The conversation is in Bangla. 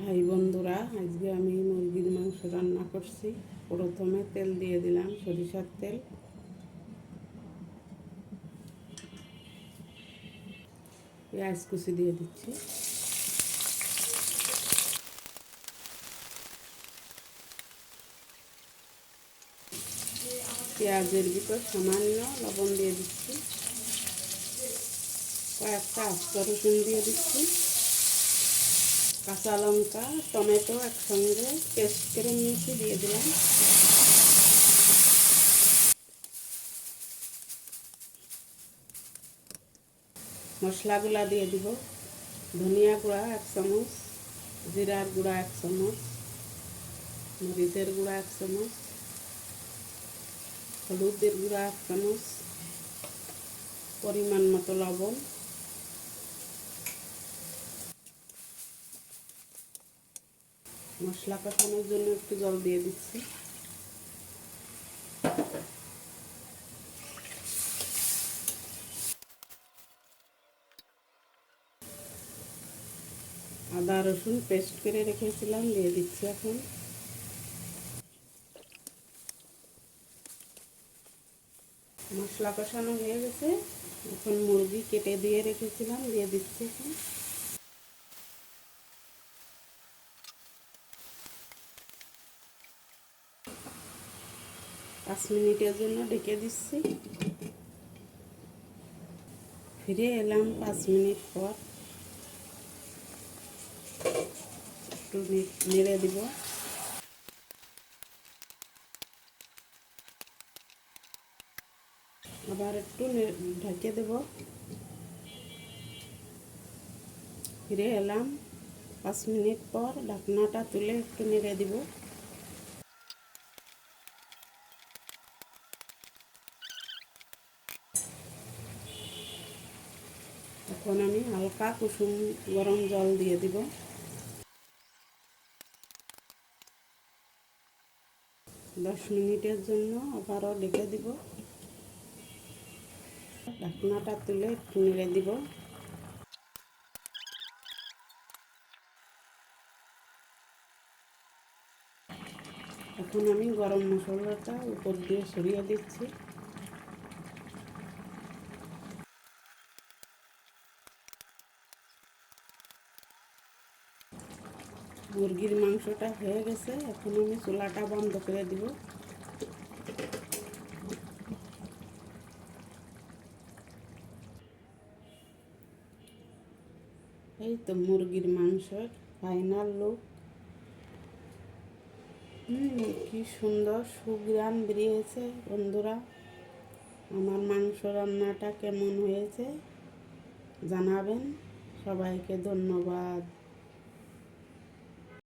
হাই বন্ধুরা, আজকে আমি মুরগির মাংস রান্না করছি। প্রথমে তেল দিয়ে দিলাম সরিষার তেল। পেঁয়াজ কুচি দিয়ে দিচ্ছি। পেঁয়াজের ভিতর সামান্য লবণ দিয়ে দিচ্ছি। কয়েকটা আস্ত রসুন দিয়ে দিচ্ছি। কাঁচা লঙ্কা, টমেটো একসঙ্গে পেস্ট করে নিয়েছি, দিয়ে দিলাম। মশলাগুলা দিয়ে দিব। ধনিয়া গুঁড়া এক চামচ, জিরার গুঁড়া এক চামচ, মরিচের গুঁড়া এক চামচ, হলুদের গুঁড়া এক চামচ, পরিমাণ মতো লবণ। মশলা কষানোর জন্য একটু জল দিয়ে দিচ্ছি। আদা, রসুন পেস্ট করে রেখেছিলাম, দিয়ে দিচ্ছি এখন। মশলা কষানো হয়ে গেছে। এখন মুরগি কেটে দিয়ে রেখেছিলাম, দিয়ে দিচ্ছি এখন। পাঁচ মিনিটের জন্য ডেকে দিচ্ছি। ফিরে এলাম পাঁচ মিনিট পর। একটু নেড়ে দিব। আবার একটু ঢেকে দেব। ফিরে এলাম পাঁচ মিনিট পর। ঢাকনাটা তুলে একটু নেড়ে দিব। এখন আমি হালকা কুসুম গরম জল দিয়ে দিব। দশ মিনিটের জন্য আবারও ডেকে দিব। ঢাকনাটা তুলে একটু নেড়ে দিব। এখন আমি গরম মশলাটা উপর দিয়ে সরিয়ে দিচ্ছি। মুরগির মাংসটা হয়ে গেছে, এখন আমি চুলাটা বন্ধ করে দিব। এই তো মুরগির মাংসের ফাইনাল লুক হুম কি সুন্দর সুগ্রাম বেরিয়েছে বন্ধুরা। আমার মাংস রান্নাটা কেমন হয়েছে জানাবেন। সবাইকে ধন্যবাদ।